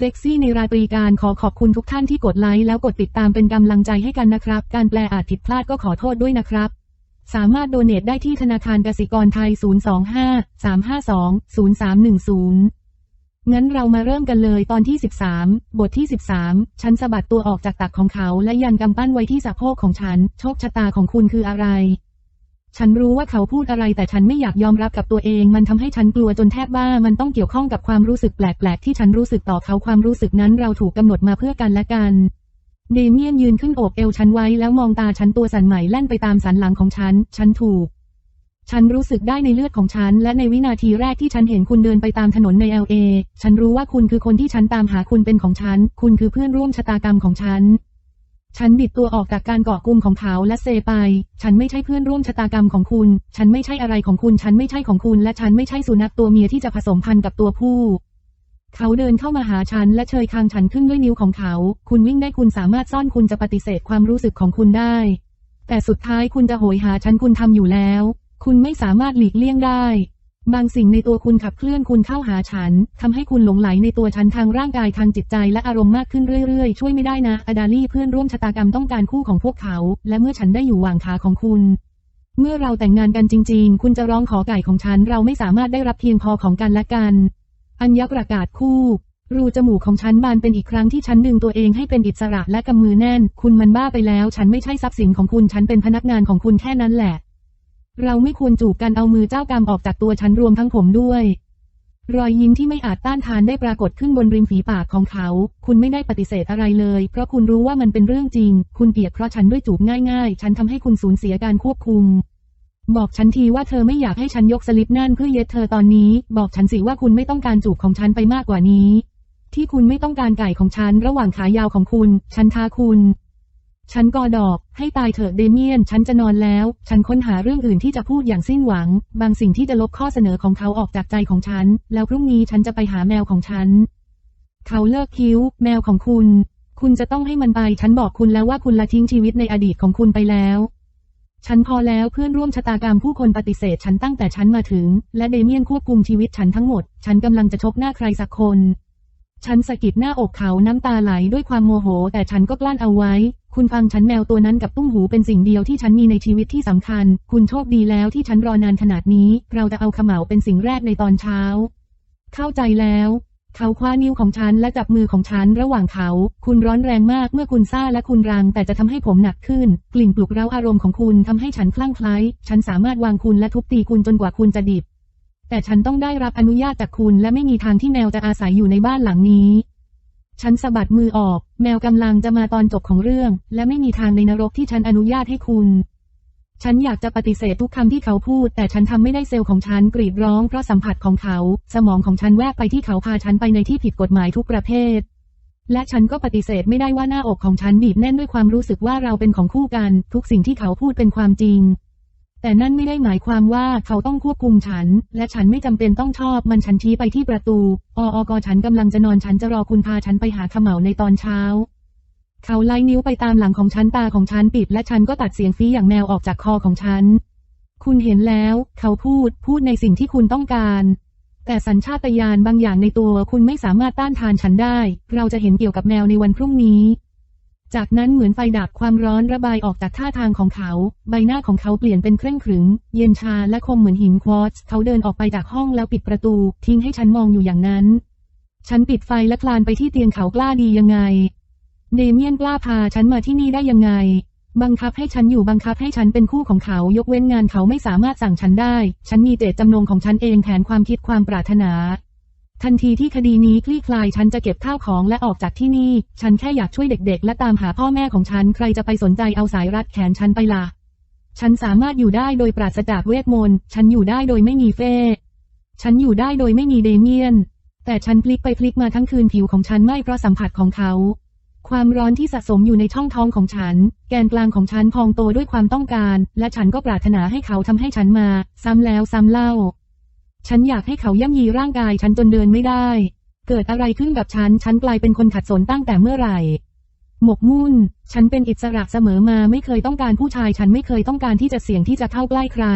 เซ็กซี่ในราตรีการขอขอบคุณทุกท่านที่กดไลค์แล้วกดติดตามเป็นกำลังใจให้กันนะครับ การแปลอาจผิดพลาดก็ขอโทษด้วยนะครับ สามารถโดเนทได้ที่ธนาคารกสิกรไทย 025 352 0310 งั้นเรามาเริ่มกันเลยตอนที่ 13 บทที่ 13 ฉันสะบัดตัวออกจากตักของเขาและยันกำปั้นไว้ที่สะโพกของฉัน โชคชะตาของคุณคืออะไร ฉันรู้ว่าเขาพูดอะไรแต่ฉันไม่อยากยอมรับกับตัวเอง มันทำให้ฉันกลัวจนแทบบ้า มันต้องเกี่ยวข้องกับความรู้สึกแปลกๆ ที่ฉันรู้สึกต่อเขาความรู้สึกนั้นเราถูกกำหนดมาเพื่อกันและกันเดเมียนยืนขึ้นโอบเอวฉันไว้แล้วมองตาฉันตัวสั่นไหมแล่นไปตามสันหลังของฉัน ฉันถูก ฉันรู้สึกได้ในเลือดของฉัน และในวินาทีแรกที่ฉันเห็นคุณเดินไปตามถนนในเอลเอฉันรู้ว่าคุณคือคนที่ฉันตามหาคุณเป็นของฉัน คุณคือเพื่อนร่วมชะตากรรมของฉัน ฉันบิดตัวออกจากการเกาะกลุ่มของเขาและเซไป ฉันไม่ใช่เพื่อนร่วมชะตากรรมของคุณ ฉันไม่ใช่อะไรของคุณ ฉันไม่ใช่ของคุณ และฉันไม่ใช่สุนัขตัวเมียที่จะผสมพันธุ์กับตัวผู้ เขาเดินเข้ามาหาฉันและเชยคางฉันขึ้นด้วยนิ้วของเขา คุณวิ่งได้คุณสามารถซ่อนคุณจะปฏิเสธความรู้สึกของคุณได้ แต่สุดท้ายคุณจะโหยหาฉันคุณทำอยู่แล้ว คุณไม่สามารถหลีกเลี่ยงได้ บางสิ่งในตัวคุณขับเคลื่อนคุณเข้าหาฉันทำให้คุณหลงไหลในตัวฉันทางร่างกายทางจิตใจและอารมณ์มากขึ้นเรื่อยๆ ช่วยไม่ได้นะ อดาลี่เพื่อนร่วมชะตากรรมต้องการคู่ของพวกเขา และเมื่อฉันได้อยู่หว่างขาของคุณ เมื่อเราแต่งงานกันจริง ๆ คุณจะร้องขอไก่ของฉัน เราไม่สามารถได้รับเพียงพอของกันและกัน อัญญประกาศคู่รูจมูกของฉันบานเป็นอีกครั้งที่ฉันดึงตัวเองให้เป็นอิสระและกำมือแน่น คุณมันบ้าไปแล้ว ฉันไม่ใช่ทรัพย์สินของคุณ ฉันเป็นพนักงานของคุณแค่นั้นแหละ เราไม่ควรจูบกันเอามือเจ้ากรรมออกจากตัวฉันรวมทั้งผมด้วย รอยยิ้มที่ไม่อาจต้านทานได้ปรากฏขึ้นบนริมฝีปากของเขา คุณไม่ได้ปฏิเสธอะไรเลย เพราะคุณรู้ว่ามันเป็นเรื่องจริง คุณเกลียดเพราะฉันด้วยจูบง่ายๆ ฉันทำให้คุณสูญเสียการควบคุม บอกฉันทีว่าเธอไม่อยากให้ฉันยกสลิปนั่นเพื่อเย็ดเธอตอนนี้ บอกฉันสิว่าคุณไม่ต้องการจูบของฉันไปมากกว่านี้ ที่คุณไม่ต้องการไก่ของฉันระหว่างขายาวของคุณ ฉันท้าคุณ ฉันกอดอก ให้ตายเถอะเดเมียน ฉันจะนอนแล้ว ฉันค้นหาเรื่องอื่นที่จะพูดอย่างสิ้นหวัง บางสิ่งที่จะลบข้อเสนอของเขาออกจากใจของฉัน แล้วพรุ่งนี้ฉันจะไปหาแมวของฉัน เขาเลิกคิ้ว แมวของคุณ คุณจะต้องให้มันไป ฉันบอกคุณแล้วว่าคุณละทิ้งชีวิตในอดีตของคุณไปแล้ว ฉันพอแล้วเพื่อนร่วมชะตากรรมผู้คนปฏิเสธฉันตั้งแต่ฉันมาถึง และเดเมียนควบคุมชีวิตฉันทั้งหมด ฉันกำลังจะชกหน้าใครสักคน ฉันสะกิดหน้าอกเขาน้ำตาไหลด้วยความโมโห แต่ฉันก็กลั้นเอาไว้ คุณฟังฉันแมวตัวนั้นกับตุ้มหูเป็นสิ่งเดียวที่ฉันมีในชีวิตที่สำคัญ คุณโชคดีแล้วที่ฉันรอนานขนาดนี้ เราจะเอาขมเหลาเป็นสิ่งแรกในตอนเช้า เข้าใจแล้ว เขาคว้านิ้วของฉันและจับมือของฉันระหว่างเขา คุณร้อนแรงมากเมื่อคุณซ่าและคุณรัง แต่จะทำให้ผมหนักขึ้น กลิ่นปลุกเร้าอารมณ์ของคุณทำให้ฉันคลั่งไคล้ ฉันสามารถวางคุณและทุบตีคุณจนกว่าคุณจะดิบ แต่ฉันต้องได้รับอนุญาตจากคุณและไม่มีทางที่แมวจะอาศัยอยู่ในบ้านหลังนี้ ฉันสะบัดมือออก แมวกำลังจะมาตอนจบของเรื่อง และไม่มีทางในนรกที่ฉันอนุญาตให้คุณ ฉันอยากจะปฏิเสธทุกคำที่เขาพูด แต่ฉันทำไม่ได้เซลล์ของฉันกรีดร้องเพราะสัมผัสของเขา สมองของฉันแวบไปที่เขาพาฉันไปในที่ผิดกฎหมายทุกประเภท และฉันก็ปฏิเสธไม่ได้ว่าหน้าอกของฉันบีบแน่นด้วยความรู้สึกว่าเราเป็นของคู่กัน ทุกสิ่งที่เขาพูดเป็นความจริง แต่นั่นไม่ได้หมายความว่าเขาต้องควบคุมฉัน และฉันไม่จำเป็นต้องชอบมันฉันชี้ไปที่ประตู ออกฉันกำลังจะนอนฉันจะรอคุณพาฉันไปหาขมเหลาในตอนเช้า เขาไล่นิ้วไปตามหลังของฉันตาของฉันปิดและฉันก็ตัดเสียงฟีอย่างแมวออกจากคอของฉัน คุณเห็นแล้ว เขาพูด พูดในสิ่งที่คุณต้องการแต่สัญชาตญาณบางอย่างในตัวคุณไม่สามารถต้านทานฉันได้ เราจะเห็นเกี่ยวกับแมวในวันพรุ่งนี้ จากนั้นเหมือนไฟดับความร้อนระบายออกจากท่าทางของเขา ใบหน้าของเขาเปลี่ยนเป็นเคร่งขรึม เย็นชาและคมเหมือนหินควอตซ์เขาเดินออกไปจากห้องแล้วปิดประตู ทิ้งให้ฉันมองอยู่อย่างนั้น ฉันปิดไฟและคลานไปที่เตียงเขากล้าดียังไง เดเมียนกล้าพาฉันมาที่นี่ได้ยังไง บังคับให้ฉันอยู่บังคับให้ฉันเป็นคู่ของเขา ยกเว้นงานเขาไม่สามารถสั่งฉันได้ ฉันมีเจตจำนงของฉันเองแผนความคิดความปรารถนา ทันทีที่คดีนี้คลี่คลายฉันจะเก็บข้าวของและออกจากที่นี่ ฉันแค่อยากช่วยเด็กๆ และตามหาพ่อแม่ของฉันใครจะไปสนใจเอาสายรัดแขนฉันไปล่ะ ฉันสามารถอยู่ได้โดยปราศจากเวทมนต์ ฉันอยู่ได้โดยไม่มีเฟ่ฉันอยู่ได้โดยไม่มีเดเมียน แต่ฉันพลิกไปพลิกมาทั้งคืนผิวของฉันไหม้เพราะสัมผัสของเขา ความร้อนที่สะสมอยู่ในช่องท้องของฉัน แกนกลางของฉันพองโตด้วยความต้องการ และฉันก็ปรารถนาให้เขาทำให้ฉันมา ซ้ำแล้วซ้ำเล่า ฉันอยากให้เขาย่ำยีร่างกายฉันจนเดินไม่ได้ เกิดอะไรขึ้นกับฉัน ฉันกลายเป็นคนขัดสนตั้งแต่เมื่อไหร่ หมกมุ่น ฉันเป็นอิสระเสมอมาไม่เคยต้องการผู้ชาย ฉันไม่เคยต้องการที่จะเสี่ยงที่จะเข้าใกล้ใคร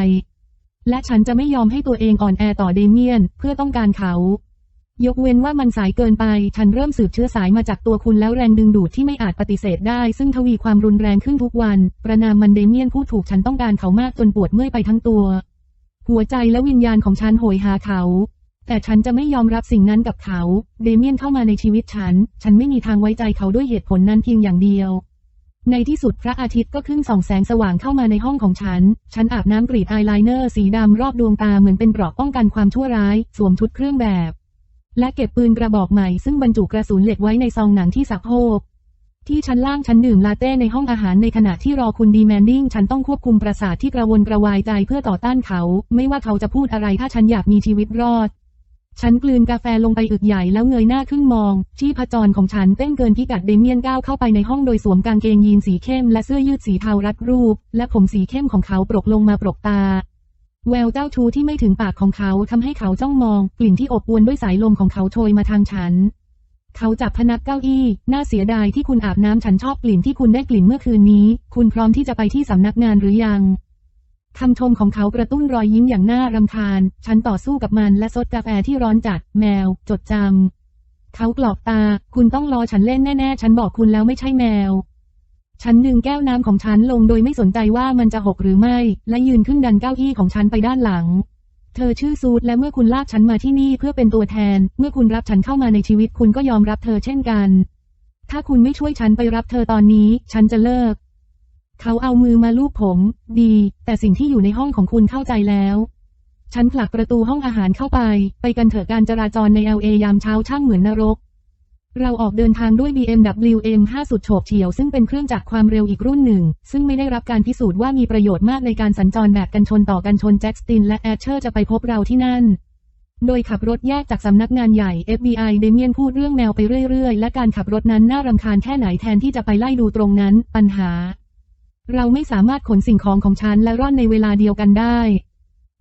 และฉันจะไม่ยอมให้ตัวเองอ่อนแอต่อเดเมียน เพื่อต้องการเขา ยกเว้นว่ามันสายเกินไป ฉันเริ่มสืบเชื้อสายมาจากตัวคุณแล้วแรงดึงดูดที่ไม่อาจปฏิเสธได้ ซึ่งทวีความรุนแรงขึ้นทุกวัน ประนามมันเดเมียนผู้ถูกฉันต้องการเขามากจนปวดเมื่อยไปทั้งตัว หัวใจและวิญญาณของฉันโหยหาเขา แต่ฉันจะไม่ยอมรับสิ่งนั้นกับเขา เดเมียนเข้ามาในชีวิตฉัน ฉันไม่มีทางไว้ใจเขาด้วยเหตุผลนั้นเพียงอย่างเดียว ในที่สุดพระอาทิตย์ก็ขึ้นส่องแสงสว่างเข้ามาในห้องของฉัน ฉันอาบน้ำกรีดอายไลเนอร์สีดำรอบดวงตาเหมือนเป็นเกราะป้องกันความชั่วร้าย สวมชุดเครื่องแบบ และเก็บปืนกระบอกใหม่ซึ่งบรรจุกระสุนเหล็กไว้ในซองหนังที่สักโฮก ที่ชั้นล่างฉันดื่มลาเต้ในห้องอาหารในขณะที่รอคุณดีแมนดิ้งฉันต้องควบคุมประสาทที่กระวนกระวายใจเพื่อต่อต้านเขา ไม่ว่าเขาจะพูดอะไรถ้าฉันอยากมีชีวิตรอด ฉันกลืนกาแฟลงไปอึกใหญ่แล้วเงยหน้าขึ้นมองชีพจรของฉันเต้นเกินพิกัดเดเมียนก้าวเข้าไปในห้องโดยสวมกางเกงยีนสีเข้มและเสื้อยืดสีเทารัดรูป และผมสีเข้มของเขาปรกลงมาปรกตาแววเจ้าชู้ที่ไม่ถึงปากของเขาทำให้เขาจ้องมอง กลิ่นที่อบอวลด้วยสายลมของเขาโชยมาทางฉัน เขาจับพนักเก้าอี้ น่าเสียดายที่คุณอาบน้ำฉันชอบกลิ่นที่คุณได้กลิ่นเมื่อคืนนี้ คุณพร้อมที่จะไปที่สำนักงานหรือยังคำชมของเขากระตุ้นรอยยิ้มอย่างน่ารำคาญ ฉันต่อสู้กับมันและซดกาแฟที่ร้อนจัด แมว จดจำ เขากรอกตา คุณต้องรอฉันเล่นแน่ ๆ ฉันบอกคุณแล้วไม่ใช่แมว ฉันดึงแก้วน้ำของฉันลงโดยไม่สนใจว่ามันจะหกหรือไม่ และยืนขึ้นดันเก้าอี้ของฉันไปด้านหลัง เธอชื่อซูดและเมื่อคุณลากฉันมาที่นี่เพื่อเป็นตัวแทน เมื่อคุณรับฉันเข้ามาในชีวิตคุณก็ยอมรับเธอเช่นกัน ถ้าคุณไม่ช่วยฉันไปรับเธอตอนนี้ ฉันจะเลิก เขาเอามือมาลูบผม ดี แต่สิ่งที่อยู่ในห้องของคุณเข้าใจแล้ว ฉันผลักประตูห้องอาหารเข้าไป ไปกันเถอะการจราจรในเอลเอยามเช้าช่างเหมือนนรก เราออกเดินทางด้วย BMW M5 สุดโฉบเฉี่ยวซึ่งเป็นเครื่องจักรความเร็วอีกรุ่นหนึ่ง ซึ่งไม่ได้รับการพิสูจน์ว่ามีประโยชน์มากในการสัญจรแบบกันชนต่อกันชนแจ็คสตินและแอชเชอร์จะไปพบเราที่นั่น โดยขับรถแยกจากสำนักงานใหญ่ FBI เดเมียนพูดเรื่องแมวไปเรื่อยๆ และการขับรถนั้นน่ารำคาญแค่ไหนแทนที่จะไปไล่ดูตรงนั้น ปัญหา เราไม่สามารถขนสิ่งของของฉันและร่อนในเวลาเดียวกันได้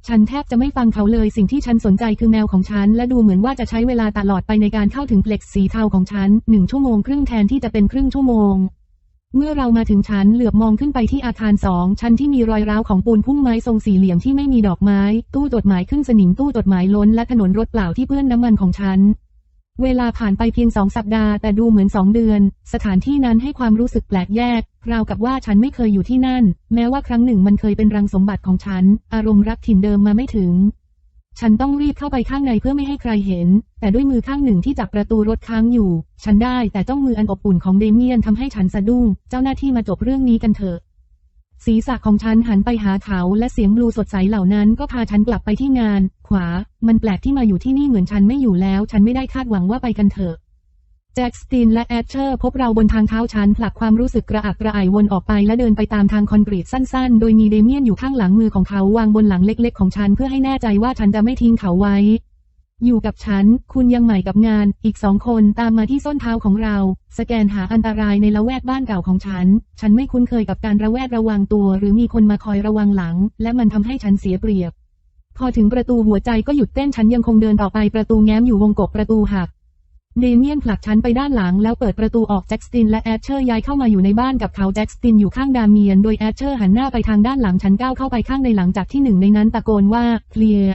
ฉันแทบจะไม่ฟังเขาเลย สิ่งที่ฉันสนใจคือแมวของฉัน และดูเหมือนว่าจะใช้เวลาตลอดไปในการเข้าถึงเพล็กซ์สีเทาของฉันหนึ่งชั่วโมงครึ่งแทนที่จะเป็นครึ่งชั่วโมง เมื่อเรามาถึงชั้นเหลือบมองขึ้นไปที่อาคารสองชั้นที่มีรอยร้าวของปูนพุ่มไม้ทรงสี่เหลี่ยมที่ไม่มีดอกไม้ ตู้จดหมายขึ้นสนิมตู้จดหมายล้นและถนนรถเปล่าที่เปื้อนน้ำมันของฉัน เวลาผ่านไปเพียงสองสัปดาห์แต่ดูเหมือนสองเดือน สถานที่นั้นให้ความรู้สึกแปลกแยก ราวกับว่าฉันไม่เคยอยู่ที่นั่น แม้ว่าครั้งหนึ่งมันเคยเป็นรังสมบัติของฉัน อารมณ์รักถิ่นเดิมมาไม่ถึง ฉันต้องรีบเข้าไปข้างในเพื่อไม่ให้ใครเห็น แต่ด้วยมือข้างหนึ่งที่จับประตูรถค้างอยู่ ฉันได้แต่จ้องมืออันอบอุ่นของเดเมียนทำให้ฉันสะดุ้ง เจ้าหน้าที่มาจบเรื่องนี้กันเถอะ ศีรษะของฉันหันไปหาเขาและเสียงบลูสดใสเหล่านั้นก็พาฉันกลับไปที่งาน ขวา มันแปลกที่มาอยู่ที่นี่เหมือนฉันไม่อยู่แล้ว ฉันไม่ได้คาดหวังว่าไปกันเถอะแจ็คสตินและแอชเชอร์พบเราบนทางเท้าฉันผลักความรู้สึกกระอักกระอ่ายวนออกไปและเดินไปตามทางคอนกรีตสั้นๆ โดยมีเดเมียนอยู่ข้างหลังมือของเขาวางบนหลังเล็กๆ ของฉันเพื่อให้แน่ใจว่าฉันจะไม่ทิ้งเขาไว้ อยู่กับฉัน คุณยังใหม่กับงาน อีกสองคนตามมาที่ส้นเท้าของเรา สแกนหาอันตรายในละแวกบ้านเก่าของฉัน ฉันไม่คุ้นเคยกับการระแวดระวังตัว หรือมีคนมาคอยระวังหลัง และมันทำให้ฉันเสียเปรียบ พอถึงประตูหัวใจก็หยุดเต้นฉันยังคงเดินต่อไปประตูแง้มอยู่วงกบประตูหักเดเมียนผลักฉันไปด้านหลังแล้วเปิดประตูออกแจ็คสตินและแอชเชอร์ย้ายเข้ามาอยู่ในบ้านกับเขาแจ็คสตินอยู่ข้างดาเมียนโดยแอชเชอร์หันหน้าไปทางด้านหลังฉันก้าวเข้าไปข้างในหลังจากที่หนึ่งในนั้นตะโกนว่าเคลียร์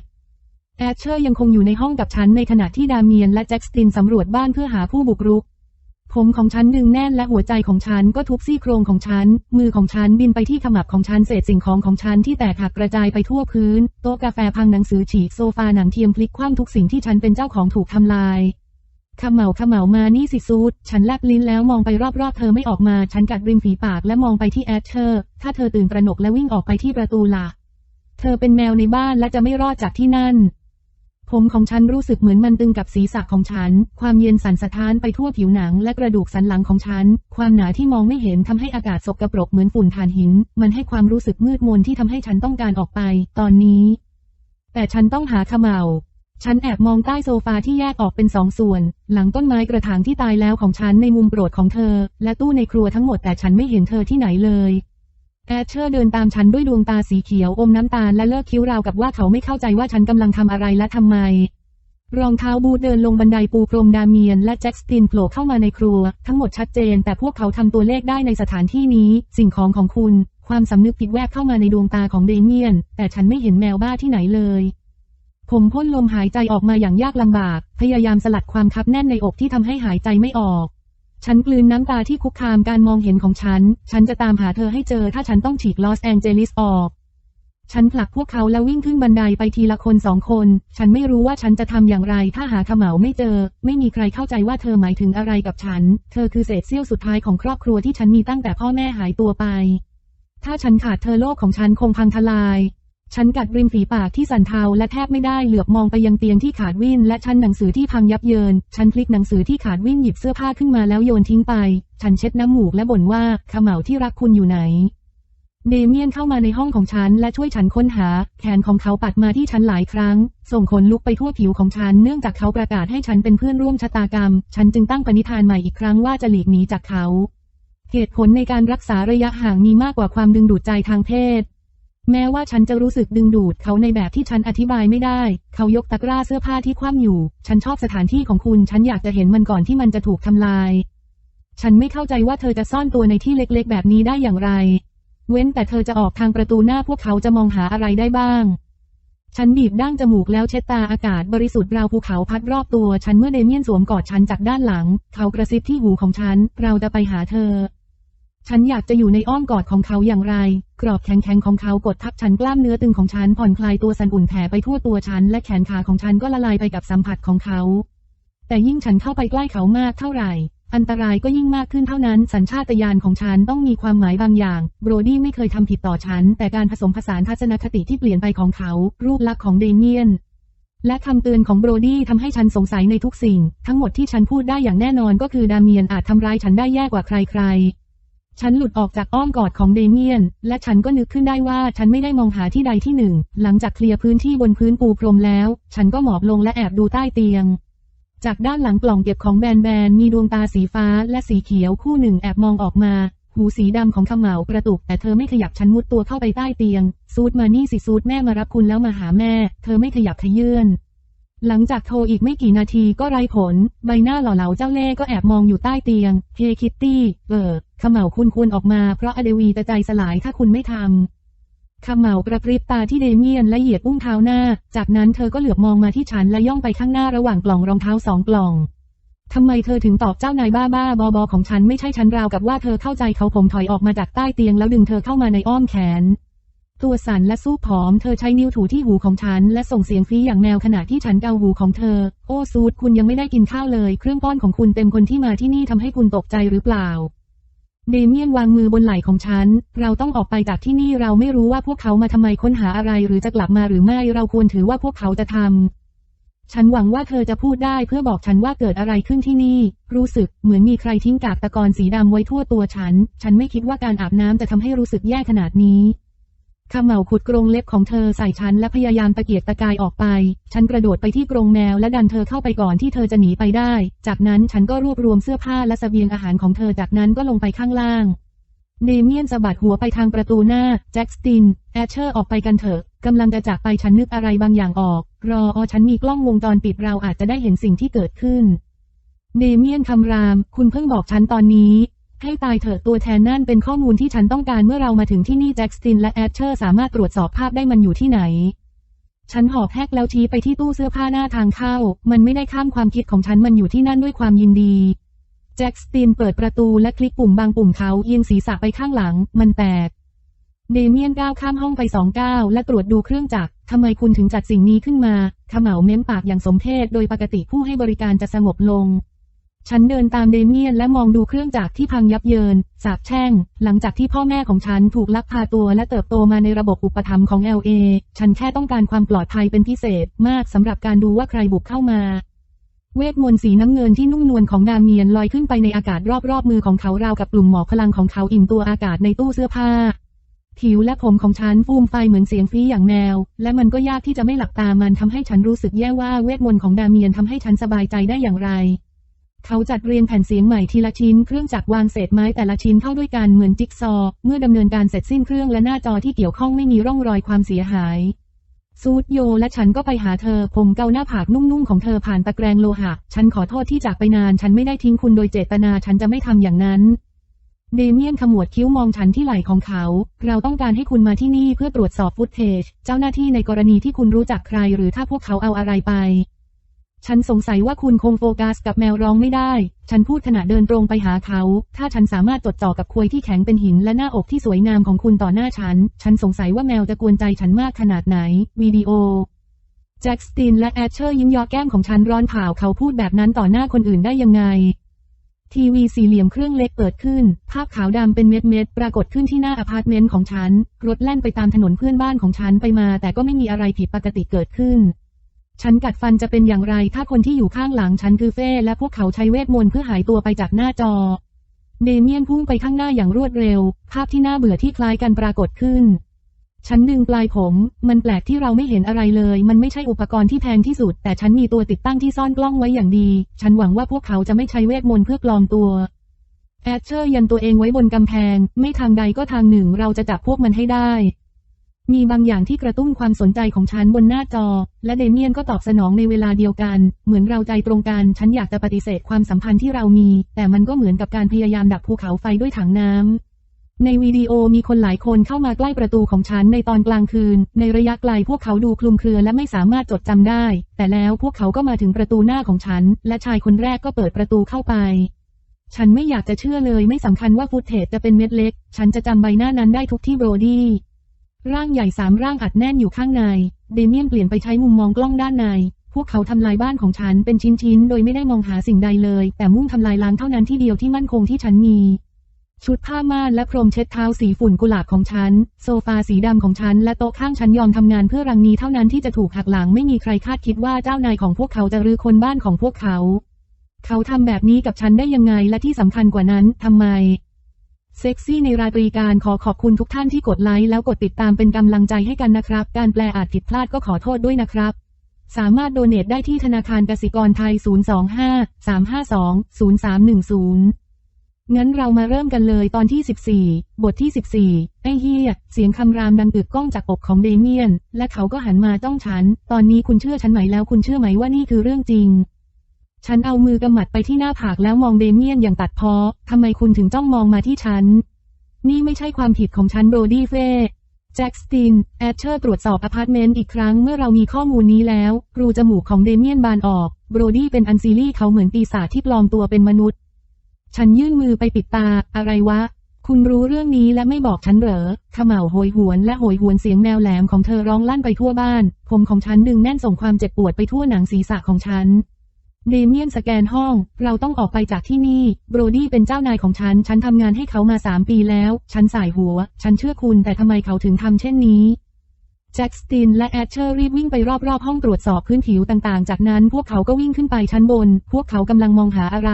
แอชเชอร์ยังคงอยู่ในห้องกับฉันในขณะที่ดาเมียนและแจ็คสตินสำรวจบ้านเพื่อหาผู้บุกรุก ผมของฉันดึงแน่นและหัวใจของฉันก็ทุบซี่โครงของฉัน มือของฉันบินไปที่ขมับของฉันเศษสิ่งของของฉันที่แตกหักกระจายไปทั่วพื้น โต๊ะกาแฟพังหนังสือฉีกโซฟาหนังเทียมพลิกคว่ำทุกสิ่งที่ฉันเป็นเจ้าของถูกทำลายขมเหาขมเหามานี่สิซูดฉันแลบลิ้นแล้วมองไปรอบๆ เธอไม่ออกมา ฉันกัดริมฝีปากและมองไปที่แอชเชอร์ ถ้าเธอตื่นตระหนกและวิ่งออกไปที่ประตูละ่ะ เธอเป็นแมวในบ้านและจะไม่รอดจากที่นั่น ผมของฉันรู้สึกเหมือนมันตึงกับศีรษะของฉัน ความเย็นสั่นสะท้านไปทั่วผิวหนังและกระดูกสันหลังของฉัน ความหนาที่มองไม่เห็นทำให้อากาศสกปรกเหมือนฝุ่นถ่านหิน มันให้ความรู้สึกมืดมนที่ทำให้ฉันต้องการออกไป ตอนนี้ แต่ฉันต้องหาขมเหลาฉันแอบมองใต้โซฟาที่แยกออกเป็นสองส่วน หลังต้นไม้กระถางที่ตายแล้วของฉันในมุมโปรดของเธอ และตู้ในครัวทั้งหมดแต่ฉันไม่เห็นเธอที่ไหนเลย แอชเชอร์เดินตามฉันด้วยดวงตาสีเขียวอมน้ำตาลและเลิกคิ้วราวกับว่าเขาไม่เข้าใจว่าฉันกำลังทำอะไรและทำไม รองเท้าบูทเดินลงบันไดปูพรมดาเมียนและแจ็คสตินโผล่เข้ามาในครัว ทั้งหมดชัดเจน แต่พวกเขาทำตัวเลขได้ในสถานที่นี้ สิ่งของของคุณ ความสำนึกผิดแวบเข้ามาในดวงตาของเดเมียน แต่ฉันไม่เห็นแมวบ้าที่ไหนเลยผมพ่นลมหายใจออกมาอย่างยากลำบาก พยายามสลัดความคับแน่นในอกที่ทำให้หายใจไม่ออก ฉันกลืนน้ำตาที่คุกคามการมองเห็นของฉัน ฉันจะตามหาเธอให้เจอถ้าฉันต้องฉีกลอสแองเจลิสออก ฉันผลักพวกเขาแล้ววิ่งขึ้นบันไดไปทีละคนสองคน ฉันไม่รู้ว่าฉันจะทำอย่างไรถ้าหาขมเหลาไม่เจอ ไม่มีใครเข้าใจว่าเธอหมายถึงอะไรกับฉัน เธอคือเศษเสี้ยวสุดท้ายของครอบครัวที่ฉันมีตั้งแต่พ่อแม่หายตัวไป ถ้าฉันขาดเธอโลกของฉันคงพังทลาย ฉันกัดริมฝีปากที่สั่นเทาและแทบไม่ได้เหลือบมองไปยังเตียงที่ขาดวิ่นและชั้นหนังสือที่พังยับเยิน ฉันพลิกหนังสือที่ขาดวิ่นหยิบเสื้อผ้าขึ้นมาแล้วโยนทิ้งไป ฉันเช็ดน้ำหมูกและบ่นว่าขมเหลาที่รักคุณอยู่ไหน เดเมียนเข้ามาในห้องของฉันและช่วยฉันค้นหา แขนของเขาปัดมาที่ฉันหลายครั้ง ส่งขนลุกไปทั่วผิวของฉันเนื่องจากเขาประกาศให้ฉันเป็นเพื่อนร่วมชะตากรรม ฉันจึงตั้งปณิธานใหม่อีกครั้งว่าจะหลีกหนีจากเขาเหตุผลในการรักษาระยะห่างมีมากกว่าความดึงดูดใจทางเพศ แม้ว่าฉันจะรู้สึกดึงดูดเขาในแบบที่ฉันอธิบายไม่ได้ เขายกตะกร้าเสื้อผ้าที่คว่ำอยู่ ฉันชอบสถานที่ของคุณ ฉันอยากจะเห็นมันก่อนที่มันจะถูกทำลาย ฉันไม่เข้าใจว่าเธอจะซ่อนตัวในที่เล็กๆ แบบนี้ได้อย่างไร เว้นแต่เธอจะออกทางประตูหน้าพวกเขาจะมองหาอะไรได้บ้าง ฉันบีบดั้งจมูกแล้วเช็ดตาอากาศบริสุทธิ์ราวภูเขาพัดรอบตัว ฉันเมื่อเดเมียนสวมกอดฉันจากด้านหลัง เขากระซิบที่หูของฉัน เราจะไปหาเธอ ฉันอยากจะอยู่ในอ้อมกอดของเขาอย่างไร กรอบแข็งๆของเขากดทับฉันกล้ามเนื้อตึงของฉันผ่อนคลายตัวสั่นอุ่นแผ่ไปทั่วตัวฉันและแขนขาของฉันก็ละลายไปกับสัมผัสของเขา แต่ยิ่งฉันเข้าไปใกล้เขามากเท่าไหร่ อันตรายก็ยิ่งมากขึ้นเท่านั้น สัญชาตญาณของฉันต้องมีความหมายบางอย่าง โบรดี้ไม่เคยทำผิดต่อฉัน แต่การผสมผสานทัศนคติที่เปลี่ยนไปของเขา รูปลักษณ์ของเดเมียนและคำเตือนของโบรดี้ทำให้ฉันสงสัยในทุกสิ่ง ทั้งหมดที่ฉันพูดได้อย่างแน่นอนก็คือดาเมียนอาจทำร้ายฉันได้แย่กว่าใครๆ ฉันหลุดออกจากอ้อมกอดของเดเมียน และฉันก็นึกขึ้นได้ว่าฉันไม่ได้มองหาที่ใดที่หนึ่ง หลังจากเคลียร์พื้นที่บนพื้นปูพรมแล้ว ฉันก็หมอบลงและแอบดูใต้เตียง จากด้านหลังกล่องเก็บของแบนๆมีดวงตาสีฟ้าและสีเขียวคู่หนึ่งแอบมองออกมา หูสีดำของขมเหลากระตุก แต่เธอไม่ขยับฉันมุดตัวเข้าไปใต้เตียงซูดมานี่สิซูดแม่มารับคุณแล้วมาหาแม่ เธอไม่ขยับขยื่น หลังจากโทรอีกไม่กี่นาทีก็ไร้ผล ใบหน้าหล่อเหลาเจ้าเล่ก็แอบมองอยู่ใต้เตียง เฮคิตตี้ เออขมเหลาคุณควรออกมาเพราะอเดวีจะใจสลายถ้าคุณไม่ทำขมเหลากระพริบตาที่เดเมียนและเหยียดอุ้งเท้าหน้า จากนั้นเธอก็เหลือบมองมาที่ฉันและย่องไปข้างหน้าระหว่างกล่องรองเท้าสองกล่องทำไมเธอถึงตอบเจ้านายบ้าบ้าบอบอของฉันไม่ใช่ฉันราวกับว่าเธอเข้าใจเขาผมถอยออกมาจากใต้เตียงแล้วดึงเธอเข้ามาในอ้อมแขน ตัวสั่นและสู้ผอมเธอใช้นิ้วถูที่หูของฉัน และส่งเสียงฟีอย่างแมวขณะที่ฉันเกาหูของเธอ โอ้ซูดคุณยังไม่ได้กินข้าวเลย เครื่องป้อนของคุณเต็มคนที่มาที่นี่ทำให้คุณตกใจหรือเปล่า เดเมียนวางมือบนไหล่ของฉัน เราต้องออกไปจากที่นี่เราไม่รู้ว่าพวกเขามาทำไมค้นหาอะไรหรือจะกลับมาหรือไม่เราควรถือว่าพวกเขาจะทำฉันหวังว่าเธอจะพูดได้เพื่อบอกฉันว่าเกิดอะไรขึ้นที่นี่ รู้สึกเหมือนมีใครทิ้งกากตะกอนสีดำไว้ทั่วตัวฉัน ฉันไม่คิดว่าการอาบน้ำจะทำให้รู้สึกแย่ขนาดนี้ ขมเหลาขุดกรงเล็บของเธอใส่ฉันและพยายามตะเกียกตะกายออกไป ฉันกระโดดไปที่กรงแมวและดันเธอเข้าไปก่อนที่เธอจะหนีไปได้ จากนั้นฉันก็รวบรวมเสื้อผ้าและเสบียงอาหารของเธอจากนั้นก็ลงไปข้างล่าง เดเมียนสะบัดหัวไปทางประตูหน้า แจ็คสติน แอชเชอร์ออกไปกันเถอะ กำลังจะจากไปฉันนึกอะไรบางอย่างออก รออฉันมีกล้องวงจรปิดเราอาจจะได้เห็นสิ่งที่เกิดขึ้น เดเมียนคำราม คุณเพิ่งบอกฉันตอนนี้ ให้ตายเถอะตัวแทนนั่นเป็นข้อมูลที่ฉันต้องการเมื่อเรามาถึงที่นี่แจ็คสตินและแอชเชอร์สามารถตรวจสอบภาพได้มันอยู่ที่ไหน ฉันหอบแฮกแล้วชี้ไปที่ตู้เสื้อผ้าหน้าทางเข้า มันไม่ได้ข้ามความคิดของฉันมันอยู่ที่นั่นด้วยความยินดีแจ็คสตินเปิดประตูและคลิกปุ่มบางปุ่มเขาเอียงศีรษะไปข้างหลัง มันแตกเดเมียนก้าวข้ามห้องไปสองก้าวและตรวจดูเครื่องจักรทำไมคุณถึงจัดสิ่งนี้ขึ้นมาขมเหลาเม้มปากอย่างสมเพชโดยปกติผู้ให้บริการจะสงบลง ฉันเดินตามเดเมียนและมองดูเครื่องจักรที่พังยับเยิน สาบแช่ง หลังจากที่พ่อแม่ของฉันถูกลักพาตัวและเติบโตมาในระบบอุปถัมภ์ของ LA ฉันแค่ต้องการความปลอดภัยเป็นพิเศษมากสำหรับการดูว่าใครบุกเข้ามา เวทมนต์สีน้ำเงินที่นุ่มนวลของดาเมียนลอยขึ้นไปในอากาศรอบๆมือของเขาราวกับกลุ่มหมอกพลังของเขาอิ่มตัวอากาศในตู้เสื้อผ้าผิวและผมของฉันฟูมไฟเหมือนเสียงฟีอย่างแมว และมันก็ยากที่จะไม่หลับตามันทำให้ฉันรู้สึกแย่ว่าเวทมนต์ของดาเมียนทำให้ฉันสบายใจได้อย่างไร เขาจัดเรียงแผ่นเสียงใหม่ทีละชิ้น เครื่องจักรวางเศษไม้แต่ละชิ้นเข้าด้วยกันเหมือนจิ๊กซอว์เมื่อดำเนินการเสร็จสิ้นเครื่องและหน้าจอที่เกี่ยวข้องไม่มีร่องรอยความเสียหายซูดโยและฉันก็ไปหาเธอ ผมเกาหน้าผากนุ่มๆของเธอผ่านตะแกรงโลหะ ฉันขอโทษที่จากไปนาน ฉันไม่ได้ทิ้งคุณโดยเจตนา ฉันจะไม่ทำอย่างนั้น เดเมียนขมวดคิ้วมองฉันที่ไหล่ของเขา เราต้องการให้คุณมาที่นี่เพื่อตรวจสอบฟุตเทจ เจ้าหน้าที่ในกรณีที่คุณรู้จักใคร หรือถ้าพวกเขาเอาอะไรไป ฉันสงสัยว่าคุณคงโฟกัสกับแมวร้องไม่ได้ ฉันพูดขณะเดินตรงไปหาเขา ถ้าฉันสามารถจดจ่อกับควยที่แข็งเป็นหินและหน้าอกที่สวยงามของคุณต่อหน้าฉัน ฉันสงสัยว่าแมวจะกวนใจฉันมากขนาดไหน วิดีโอ แจ็คสตินและแอชเชอร์ยิ้มยอแก้มของฉันร้อนเผาเขาพูดแบบนั้นต่อหน้าคนอื่นได้ยังไง ทีวีสี่เหลี่ยมเครื่องเล็กเปิดขึ้น ภาพขาวดำเป็นเม็ดเม็ดๆปรากฏขึ้นที่หน้าอพาร์ตเมนต์ของฉัน รถแล่นไปตามถนนเพื่อนบ้านของฉันไปมา แต่ก็ไม่มีอะไรผิดปกติเกิดขึ้น ฉันกัดฟันจะเป็นอย่างไร ถ้าคนที่อยู่ข้างหลังฉันคือเฟ่และพวกเขาใช้เวทมนต์เพื่อหายตัวไปจากหน้าจอ เดเมียนพุ่งไปข้างหน้าอย่างรวดเร็ว ภาพที่น่าเบื่อที่คล้ายกันปรากฏขึ้น ฉันดึงปลายผม มันแปลกที่เราไม่เห็นอะไรเลย มันไม่ใช่อุปกรณ์ที่แพงที่สุด แต่ฉันมีตัวติดตั้งที่ซ่อนกล้องไว้อย่างดี ฉันหวังว่าพวกเขาจะไม่ใช้เวทมนต์เพื่อปลอมตัว แอดเชอร์ยันตัวเองไว้บนกำแพง ไม่ทางใดก็ทางหนึ่งเราจะจับพวกมันให้ได้ มีบางอย่างที่กระตุ้นความสนใจของฉันบนหน้าจอ และเดเมียนก็ตอบสนองในเวลาเดียวกัน เหมือนเราใจตรงกัน ฉันอยากจะปฏิเสธความสัมพันธ์ที่เรามี แต่มันก็เหมือนกับการพยายามดับภูเขาไฟด้วยถังน้ำในวิดีโอมีคนหลายคนเข้ามาใกล้ประตูของฉันในตอนกลางคืน ในระยะไกลพวกเขาดูคลุมเครือและไม่สามารถจดจำได้ แต่แล้วพวกเขาก็มาถึงประตูหน้าของฉัน และชายคนแรกก็เปิดประตูเข้าไป ฉันไม่อยากจะเชื่อเลยไม่สำคัญว่าฟุตเทจจะเป็นเม็ดเล็ก ฉันจะจำใบหน้านั้นได้ทุกที่โบรดี้ ร่างใหญ่สามร่างอัดแน่นอยู่ข้างใน เดเมียนเปลี่ยนไปใช้มุมมองกล้องด้านใน พวกเขาทำลายบ้านของฉันเป็นชิ้นๆ โดยไม่ได้มองหาสิ่งใดเลย แต่มุ่งทำลายล้างเท่านั้นที่เดียวที่มั่นคงที่ฉันมี ชุดผ้าม่านและพรมเช็ดเท้าสีฝุ่นกุหลาบของฉัน โซฟาสีดำของฉัน และโต๊ะข้างฉันยอมทำงานเพื่อรังนี้เท่านั้นที่จะถูกหักหลังไม่มีใครคาดคิดว่าเจ้านายของพวกเขาจะรื้อคนบ้านของพวกเขา เขาทำแบบนี้กับฉันได้ยังไงและที่สำคัญกว่านั้นทำไม เซ็กซี่ในราตรีการขอขอบคุณทุกท่านที่กดไลค์แล้วกดติดตามเป็นกำลังใจให้กันนะครับ การแปลอาจผิดพลาดก็ขอโทษด้วยนะครับ สามารถโดเน a ได้ที่ธนาคารกสิกรไทย 025 352 0310 งั้นเรามาเริ่มกันเลยตอนที่ 14 บทที่ 14 ไอ้เฮียเสียงคำรามดังกึกก้องจากอกของเดเมียน และเขาก็หันมาจ้องฉัน ตอนนี้คุณเชื่อฉันไหมแล้วคุณเชื่อไหมว่านี่คือเรื่องจริง ฉันเอามือกำมัดไปที่หน้าผากแล้วมองเดเมียนอย่างตัดพ้อทำไมคุณถึงจ้องมองมาที่ฉัน นี่ไม่ใช่ความผิดของฉันโบรดี้เฟ่แจ็คสติน แอดเชอร์ตรวจสอบอพาร์ตเมนต์อีกครั้งเมื่อเรามีข้อมูลนี้แล้ว รูจมูกของเดเมียนบานออก โบรดี้เป็นอันซีรีเขาเหมือนปีศาจที่ปลอมตัวเป็นมนุษย์ ฉันยื่นมือไปปิดตา อะไรวะ คุณรู้เรื่องนี้และไม่บอกฉันเหรอขม่าวโหยหวนและโหยหวนเสียงแมวแหลมของเธอร้องลั่นไปทั่วบ้าน ผมของฉันดึงแน่นส่งความเจ็บปวดไปทั่วหนังศีรษะของฉัน เดเมียนสแกนห้อง เราต้องออกไปจากที่นี่ โบรดี้เป็นเจ้านายของฉัน ฉันทำงานให้เขามาสามปีแล้ว ฉันสายหัว ฉันเชื่อคุณแต่ทำไมเขาถึงทำเช่นนี้แจ็คสตินและแอดเชอร์รีบวิ่งไปรอบๆ ห้องตรวจสอบพื้นผิวต่างๆ จากนั้นพวกเขาก็วิ่งขึ้นไปชั้นบน พวกเขากำลังมองหาอะไร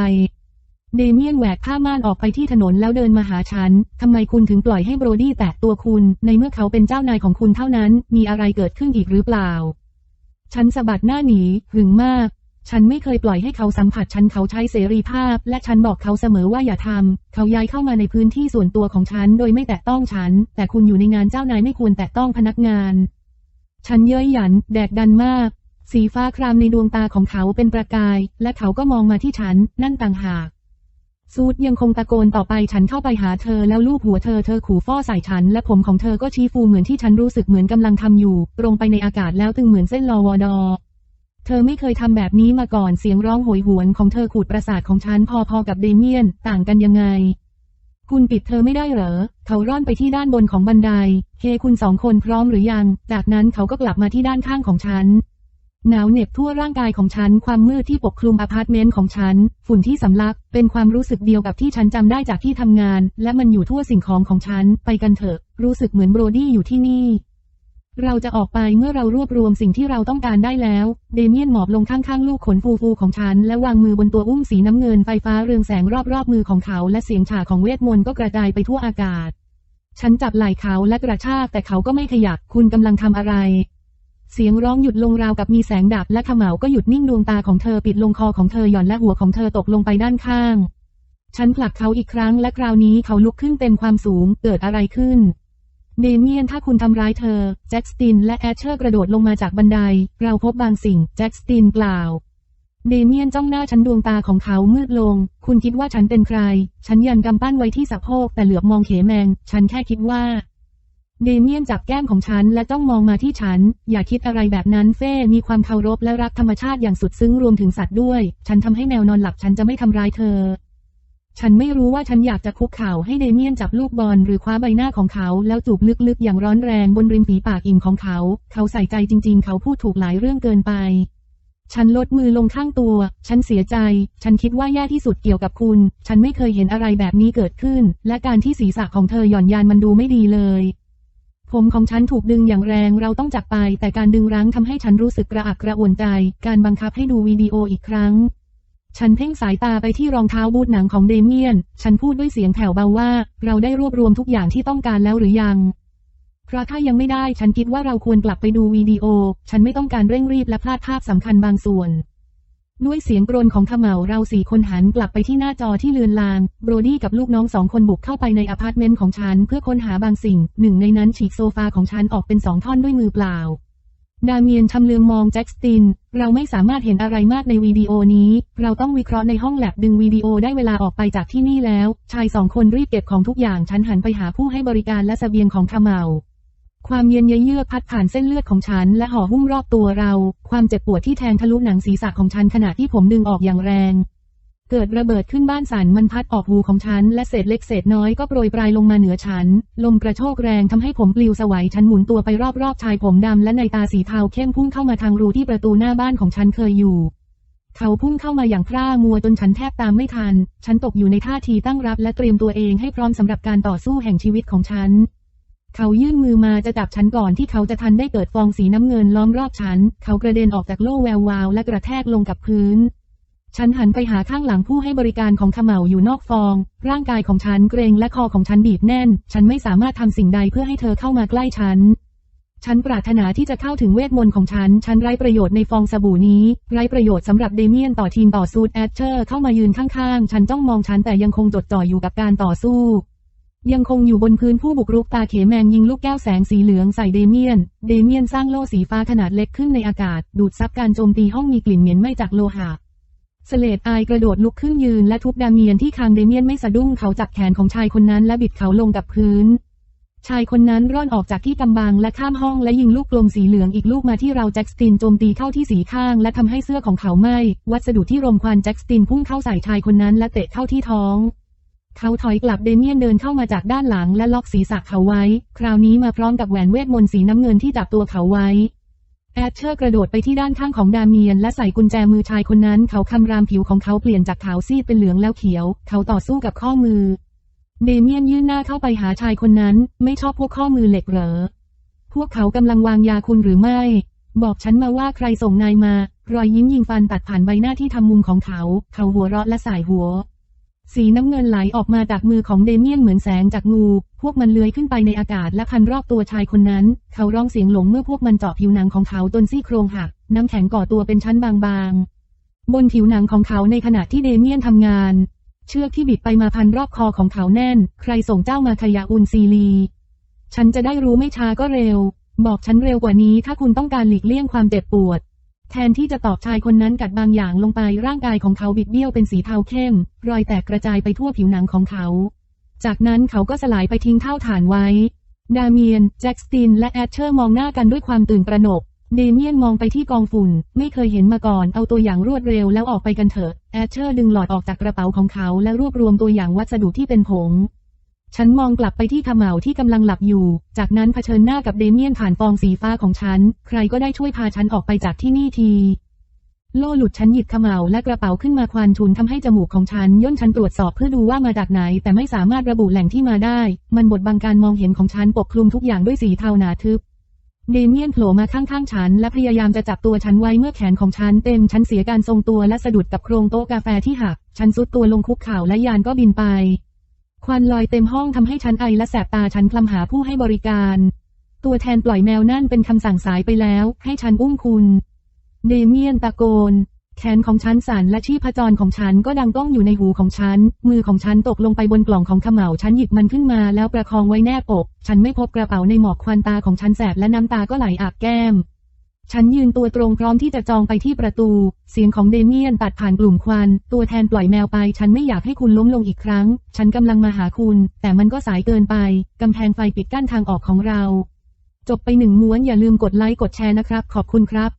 เดเมียนแหวกผ้าม่านออกไปที่ถนนแล้วเดินมาหาฉัน ทำไมคุณถึงปล่อยให้โบรดี้แตะตัวคุณ ในเมื่อเขาเป็นเจ้านายของคุณเท่านั้น มีอะไรเกิดขึ้นอีกหรือเปล่า ฉันสะบัดหน้าหนีหึงมาก ฉันไม่เคยปล่อยให้เขาสัมผัสฉันเขาใช้เสรีภาพ และฉันบอกเขาเสมอว่าอย่าทำ เขาย้ายเข้ามาในพื้นที่ส่วนตัวของฉันโดยไม่แตะต้องฉัน แต่คุณอยู่ในงานเจ้านายไม่ควรแตะต้องพนักงาน ฉันเย้ยหยัน แดกดันมาก สีฟ้าครามในดวงตาของเขาเป็นประกาย และเขาก็มองมาที่ฉัน นั่นต่างหากซูดยังคงตะโกนต่อไปฉันเข้าไปหาเธอแล้วลูบหัวเธอเธอขู่ฟ้อใส่ฉัน และผมของเธอก็ชี้ฟูเหมือนที่ฉันรู้สึกเหมือนกำลังทำอยู่ ตรงไปในอากาศแล้วตึงเหมือนเส้นลอวอดอ เธอไม่เคยทำแบบนี้มาก่อนเสียงร้องโหยหวนของเธอขูดประสาทของฉันพอๆกับเดเมียน ต่างกันยังไง คุณปิดเธอไม่ได้เหรอ เขาร่อนไปที่ด้านบนของบันได เคคุณสองคนพร้อมหรือยัง จากนั้นเขาก็กลับมาที่ด้านข้างของฉันหนาวเหน็บทั่วร่างกายของฉัน ความมืดที่ปกคลุมอพาร์ตเมนต์ของฉัน ฝุ่นที่สำลัก เป็นความรู้สึกเดียวกับที่ฉันจำได้จากที่ทำงาน และมันอยู่ทั่วสิ่งของของฉัน ไปกันเถอะ รู้สึกเหมือนโบรดี้อยู่ที่นี่ เราจะออกไปเมื่อเรารวบรวมสิ่งที่เราต้องการได้แล้ว เดเมียนหมอบลงข้างๆ ลูกขนฟูๆของฉัน และวางมือบนตัวอุ้มสีน้ำเงินไฟฟ้าเรืองแสงรอบๆมือของเขา และเสียงฉาของเวทมนต์ก็กระจายไปทั่วอากาศ ฉันจับไหล่เขาและกระชากแต่เขาก็ไม่ขยับ คุณกำลังทำอะไร เสียงร้องหยุดลงราวกับมีแสงดับและขมเหลาก็หยุดนิ่งดวงตาของเธอปิดลงคอของเธอหย่อนและหัวของเธอตกลงไปด้านข้าง ฉันผลักเขาอีกครั้งและคราวนี้เขาลุกขึ้นเต็มความสูง เกิดอะไรขึ้น เดเมียนถ้าคุณทำร้ายเธอ แจ็คสตินและแอชเชอร์กระโดดลงมาจากบันได เราพบบางสิ่ง แจ็คสตินกล่าว เดเมียนจ้องหน้าฉันดวงตาของเขามืดลง คุณคิดว่าฉันเป็นใคร ฉันยันกำปั้นไว้ที่สะโพกแต่เหลือบมองเขแมง ฉันแค่คิดว่า เดเมียนจับแก้มของฉันและจ้องมองมาที่ฉัน อย่าคิดอะไรแบบนั้นเฟ่มีความเคารพและรักธรรมชาติอย่างสุดซึ้งรวมถึงสัตว์ด้วย ฉันทำให้แมวนอนหลับฉันจะไม่ทำร้ายเธอ ฉันไม่รู้ว่าฉันอยากจะคุกเข่าให้เดเมียนจับลูกบอลหรือคว้าใบหน้าของเขา แล้วจูบลึกๆ อย่างร้อนแรงบนริมฝีปากอิ่มของเขา เขาใส่ใจจริง ๆ เขาพูดถูกหลายเรื่องเกินไป ฉันลดมือลงข้างตัว ฉันเสียใจ ฉันคิดว่าแย่ที่สุดเกี่ยวกับคุณ ฉันไม่เคยเห็นอะไรแบบนี้เกิดขึ้น และการที่ศีรษะของเธอหย่อนยานมันดูไม่ดีเลยผมของฉันถูกดึงอย่างแรงเราต้องจากไป แต่การดึงรั้งทำให้ฉันรู้สึกกระอักกระอ่วนใจ การบังคับให้ดูวิดีโออีกครั้ง ฉันเพ่งสายตาไปที่รองเท้าบูทหนังของเดเมียน ฉันพูดด้วยเสียงแผ่วเบาว่า เราได้รวบรวมทุกอย่างที่ต้องการแล้วหรือยัง เพราะถ้ายังไม่ได้ฉันคิดว่าเราควรกลับไปดูวิดีโอ ฉันไม่ต้องการเร่งรีบและพลาดภาพสำคัญบางส่วน ด้วยเสียงกรนของขมเหลาเราสี่คนหันกลับไปที่หน้าจอที่เลือนลาง โบรดี้กับลูกน้องสองคนบุกเข้าไปในอพาร์ตเมนต์ของฉันเพื่อค้นหาบางสิ่ง หนึ่งในนั้นฉีกโซฟาของฉันออกเป็นสองท่อนด้วยมือเปล่า ดาเมียนชำเลืองมองแจ็คสติน เราไม่สามารถเห็นอะไรมากในวิดีโอนี้ เราต้องวิเคราะห์ในห้องแลบดึงวิดีโอได้เวลาออกไปจากที่นี่แล้ว ชายสองคนรีบเก็บของทุกอย่าง ฉันหันไปหาผู้ให้บริการและเสบียงของขมเหลาความเย็นเยือกพัดผ่านเส้นเลือดของฉันและห่อหุ้มรอบตัวเรา ความเจ็บปวดที่แทงทะลุหนังศีรษะของฉันขณะที่ผมดึงออกอย่างแรง เกิดระเบิดขึ้นบ้านสันมันพัดออกหูของฉัน และเศษเล็กเศษน้อยก็โปรยปลายลงมาเหนือฉัน ลมกระโชกแรงทำให้ผมปลิวสวัยฉันหมุนตัวไปรอบๆชายผมดำและในตาสีเทาเข้มพุ่งเข้ามาทางรูที่ประตูหน้าบ้านของฉันเคยอยู่ เขาพุ่งเข้ามาอย่างพร่ามัวจนฉันแทบตามไม่ทัน ฉันตกอยู่ในท่าทีตั้งรับและเตรียมตัวเองให้พร้อมสำหรับการต่อสู้แห่งชีวิตของฉันเขายื่นมือมาจะจับฉันก่อนที่เขาจะทันได้เกิดฟองสีน้ำเงินล้อมรอบฉัน เขากระเด็นออกจากโล่แวววาวและกระแทกลงกับพื้น ฉันหันไปหาข้างหลังผู้ให้บริการของขมเหลาอยู่นอกฟอง ร่างกายของฉันเกรงและคอของฉันบีบแน่น ฉันไม่สามารถทำสิ่งใดเพื่อให้เธอเข้ามาใกล้ฉัน ฉันปรารถนาที่จะเข้าถึงเวทมนต์ของฉัน ฉันไร้ประโยชน์ในฟองสบู่นี้ ไร้ประโยชน์สำหรับเดเมียนต่อทีมต่อสู้แอดเชอร์เข้ามายืนข้างๆ ฉันจ้องมองฉันแต่ยังคงจดจ่ออยู่กับการต่อสู้ยังคงอยู่บนพื้นผู้บุกรุกตาเขแมงยิงลูกแก้วแสงสีเหลืองใส่เดเมียน เดเมียนสร้างโล่สีฟ้าขนาดเล็กขึ้นในอากาศ ดูดซับการโจมตีห้องมีกลิ่นเหม็นไม้จากโลหะ สเลดอายกระโดดลุกขึ้นยืนและทุบดาเมียนที่คางเดเมียนไม่สะดุ้งเขาจับแขนของชายคนนั้นและบิดเขาลงกับพื้น ชายคนนั้นร่อนออกจากที่กำบังและข้ามห้องและยิงลูกกลมสีเหลืองอีกลูกมาที่เราแจ็คสตินโจมตีเข้าที่สีข้างและทำให้เสื้อของเขาไหม้วัสดุที่รมควันแจ็คสตินพุ่งเข้าใส่ชายคนนั้นและเตะเข้าที่ท้อง เขาถอยกลับเดเมียนเดินเข้ามาจากด้านหลังและล็อกศีรษะเขาไว้ คราวนี้มาพร้อมกับแหวนเวทมนต์สีน้ำเงินที่จับตัวเขาไว้ แอดเชอร์กระโดดไปที่ด้านข้างของดาเมียนและใส่กุญแจมือชายคนนั้น เขาคำรามผิวของเขาเปลี่ยนจากขาวซีดเป็นเหลืองแล้วเขียว เขาต่อสู้กับข้อมือ เดเมียนยื่นหน้าเข้าไปหาชายคนนั้น ไม่ชอบพวกข้อมือเหล็กเหรอ พวกเขากำลังวางยาคุณหรือไม่ บอกฉันมาว่าใครส่งนายมา รอยยิ้มยิงฟันตัดผ่านใบหน้าที่ทำมุมของเขา เขาหัวเราะและสายหัว สีน้ำเงินไหลออกมาจากมือของเดเมียนเหมือนแสงจากงู พวกมันเลื้อยขึ้นไปในอากาศและพันรอบตัวชายคนนั้น เขาร้องเสียงหลงเมื่อพวกมันเจาะผิวหนังของเขาจนซี่โครงหัก น้ำแข็งก่อตัวเป็นชั้นบางๆ บนผิวหนังของเขาในขณะที่เดเมียนทำงาน เชือกที่บิดไปมาพันรอบคอของเขาแน่น ใครส่งเจ้ามาขยะอุนซีลี ฉันจะได้รู้ไม่ช้าก็เร็ว บอกฉันเร็วกว่านี้ถ้าคุณต้องการหลีกเลี่ยงความเจ็บปวด แทนที่จะตอบชายคนนั้นกัดบางอย่างลงไปร่างกายของเขาบิดเบี้ยวเป็นสีเทาเข้ม รอยแตกกระจายไปทั่วผิวหนังของเขา จากนั้นเขาก็สลายไปทิ้งเท่าฐานไว้ ดาเมียนแจ็คสติน และแอดเชอร์มองหน้ากันด้วยความตื่นตระหนก เดเมียนมองไปที่กองฝุ่น ไม่เคยเห็นมาก่อน เอาตัวอย่างรวดเร็วแล้วออกไปกันเถอะ แอดเชอร์ดึงหลอดออกจากกระเป๋าของเขาและรวบรวมตัวอย่างวัสดุที่เป็นผง ฉันมองกลับไปที่ขมเหลาที่กำลังหลับอยู่ จากนั้นเผชิญหน้ากับเดเมียนผ่านฟองสีฟ้าของฉัน ใครก็ได้ช่วยพาฉันออกไปจากที่นี่ที โล่หลุดฉันหยิบขมเหลาและกระเป๋าขึ้นมาควันชุนทำให้จมูกของฉันย่นฉันตรวจสอบเพื่อดูว่ามาจากไหน แต่ไม่สามารถระบุแหล่งที่มาได้ มันบดบังการมองเห็นของฉันปกคลุมทุกอย่างด้วยสีเทาหนาทึบเดเมียนโผล่มาข้างๆฉัน และพยายามจะจับตัวฉันไว้เมื่อแขนของฉันเต็มฉันเสียการทรงตัวและสะดุดกับโครงโต๊ะกาแฟที่หัก ฉันซุดตัวลงคุกเข่าและยานก็บินไป ควันลอยเต็มห้องทำให้ฉันไอและแสบตาฉันคลำหาผู้ให้บริการ ตัวแทนปล่อยแมวนั่นเป็นคำสั่งสายไปแล้ว ให้ฉันอุ้มคุณ เดเมียนตะโกน แขนของฉันสั่นและชีพจรของฉันก็ดังก้องอยู่ในหูของฉัน มือของฉันตกลงไปบนกล่องของขมเหลาฉันหยิบมันขึ้นมาแล้วประคองไว้แนบอก ฉันไม่พบกระเป๋าในหมอกควันตาของฉันแสบและน้ำตาก็ไหลอาบแก้ม ฉันยืนตัวตรงพร้อมที่จะจองไปที่ประตู เสียงของเดเมียนตัดผ่านกลุ่มควัน ตัวแทนปล่อยแมวไป ฉันไม่อยากให้คุณล้มลงอีกครั้ง ฉันกำลังมาหาคุณ แต่มันก็สายเกินไป กำแพงไฟปิดกั้นทางออกของเรา จบไปหนึ่งม้วนอย่าลืมกดไลค์กดแชร์นะครับ ขอบคุณครับ